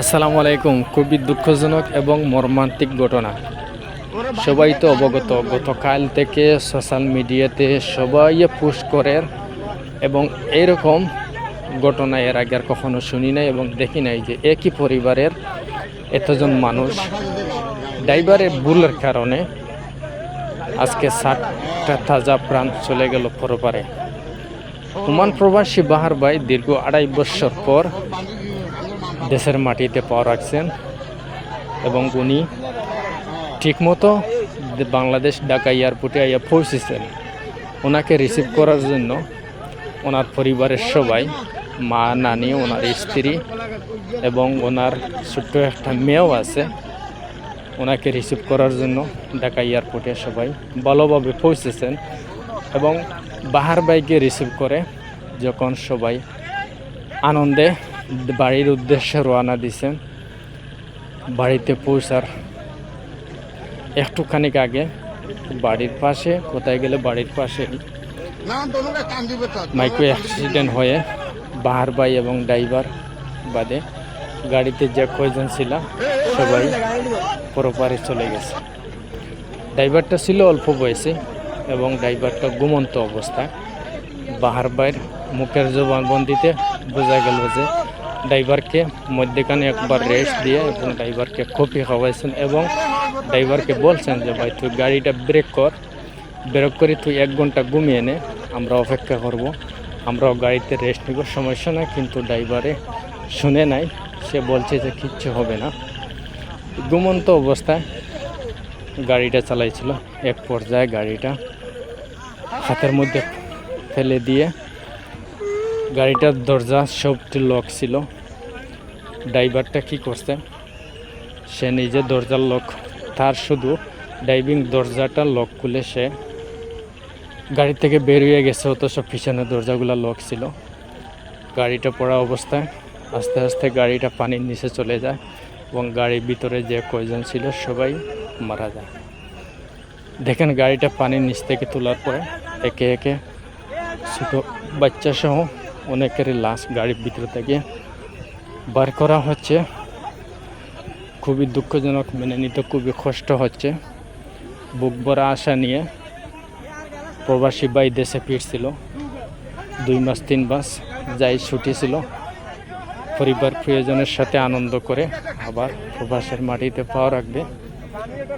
আসসালামু আলাইকুম। খুবই দুঃখজনক এবং মর্মান্তিক ঘটনা। সবাই তো অবগত, গতকাল থেকে সোশ্যাল মিডিয়াতে সবাই পোস্ট করে এবং এরকম ঘটনা এর আগে আর কখনো শুনি নাই এবং দেখি নাই যে একই পরিবারের এতজন মানুষ ড্রাইভারের ভুলের কারণে আজকে ষাটটা তাজা প্রাণ চলে গেল পরপারে। ওমান প্রবাসী বাহার ভাই দীর্ঘ আড়াই বছর পর দেশের মাটিতে পা রাখছেন এবং উনি ঠিকমতো বাংলাদেশ ঢাকা এয়ারপোর্টে আইয়া পৌঁছেছেন। ওনাকে রিসিভ করার জন্য ওনার পরিবারের সবাই, মা, নানি, ওনার স্ত্রী এবং ওনার ছোট্ট একটা মেয়েও আছে, ওনাকে রিসিভ করার জন্য ঢাকা এয়ারপোর্টে সবাই ভালোভাবে পৌঁছেছেন এবং বাহার বাইকে রিসিভ করে যখন সবাই আনন্দে বাড়ির উদ্দেশ্যে রওনা দিছেন। বাড়িতে পৌঁছার একটুখানিক আগে বাড়ির পাশে, কোথায় গেলে বাড়ির পাশে মাইক্রো অ্যাক্সিডেন্ট হয়ে বাহার ভাই এবং ড্রাইভার বাদে গাড়িতে যে কয়জন ছিল, সবাই পরপারে চলে গেছে। ড্রাইভারটা ছিল অল্প বয়সে এবং ড্রাইভারটা ঘুমন্ত অবস্থায়। বাহার ভাইয়ের মুখের জবানবন্দিতে বোঝা গেল যে ড্রাইভারকে মধ্যেখানে একবার রেস্ট দিয়ে এবং ড্রাইভারকে কফি খাওয়াইছেন এবং ড্রাইভারকে বলছেন যে, ভাই, তুই গাড়িটা ব্রেক কর। ব্রেক করে তুই এক ঘণ্টা ঘুমিয়ে নে। আমরা অপেক্ষা করব। আমরাও গাড়িতে রেস্ট নিব। সমস্যা নাই, কিন্তু ড্রাইভারে শুনে নাই। সে বলছে যে, কিচ্ছু হবে না। ঘুমন্ত অবস্থায় গাড়িটা চালাইছিল। এক পর্যায়ে গাড়িটা হাতের মধ্যে ফেলে দিয়ে গাড়িটার দরজা সবটি লক ছিল। ড্রাইভারটা কি করছে? সে নিজে দরজার লক তার শুধু ড্রাইভিং দরজাটা লক খুলে সে গাড়ি থেকে বেরিয়ে গেছে, অথচ পিছনে দরজাগুলো লক ছিল। গাড়িটা পড়া অবস্থায় আস্তে আস্তে গাড়িটা পানির নিচে চলে যায় এবং গাড়ির ভিতরে যে কয়জন ছিল সবাই মারা যায়। দেখেন গাড়িটা পানির নিচ থেকে তোলার পরে একে একে ছোটো বাচ্চা সহ অনেকেরই লাশ গাড়ির ভিতর থেকে বার করা হচ্ছে। খুবই দুঃখজনক, মেনে নিতে খুবই কষ্ট হচ্ছে। বুক ভরা আশা নিয়ে প্রবাসী বাই দেশে ফিরছিল। দুই মাস, তিন মাস যাই ছুটি ছিল। পরিবার, প্রিয়জনের সাথে আনন্দ করে আবার প্রবাসের মাটিতে পাওয়া রাখবে।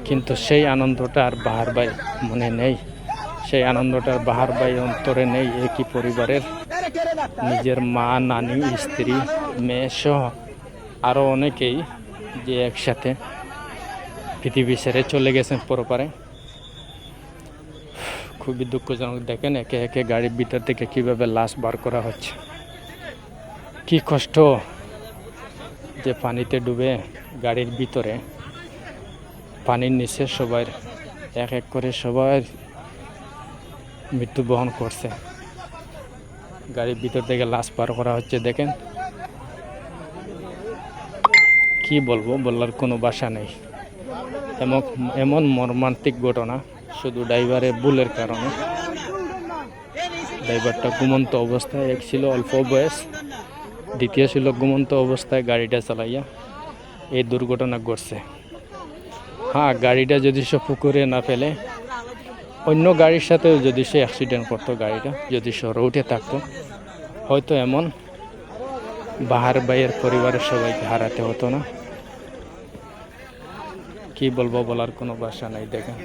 কিন্তু সেই আনন্দটা আর বাহার বাই মনে নেই। সেই আনন্দটা আর বাহার বাই অন্তরে নেই। একই পরিবারের নিজের মা, নানি, স্ত্রী মেয়ে সহ আরও অনেকেই যে একসাথে পৃথিবী ছেড়ে চলে গেছেন পরপারে। খুবই দুঃখজনক। দেখেন একে একে গাড়ির ভিতর থেকে কীভাবে লাশ বার করা হচ্ছে। কি কষ্ট যে পানিতে ডুবে গাড়ির ভিতরে পানির নিচে সবাই এক এক করে সবাই মৃত্যুবরণ করছে। গাড়ির ভিতর থেকে লাশ পার করা হচ্ছে, দেখেন। কি বলব, বলার কোনো বাসা নেই। এমন এমন মর্মান্তিক ঘটনা, শুধু ড্রাইভারের ভুলের কারণে। ড্রাইভারটা ঘুমন্ত অবস্থায়, এক ছিল অল্প বয়স, দ্বিতীয় ছিল ঘুমন্ত অবস্থায় গাড়িটা চালাইয়া এই দুর্ঘটনা ঘটছে। হ্যাঁ গাড়িটা যদি সে পুকুরে না ফেলে, অন্য গাড়ির সাথেও যদি সে অ্যাক্সিডেন্ট করতো গাড়িটা, যদি সে রোডে থাকতো, হয়তো এমন বাহার বাইয়ের পরিবারের সবাইকে হারাতে হতো না। কি বলব বলার কোনো ভাষা নাই দেখেন।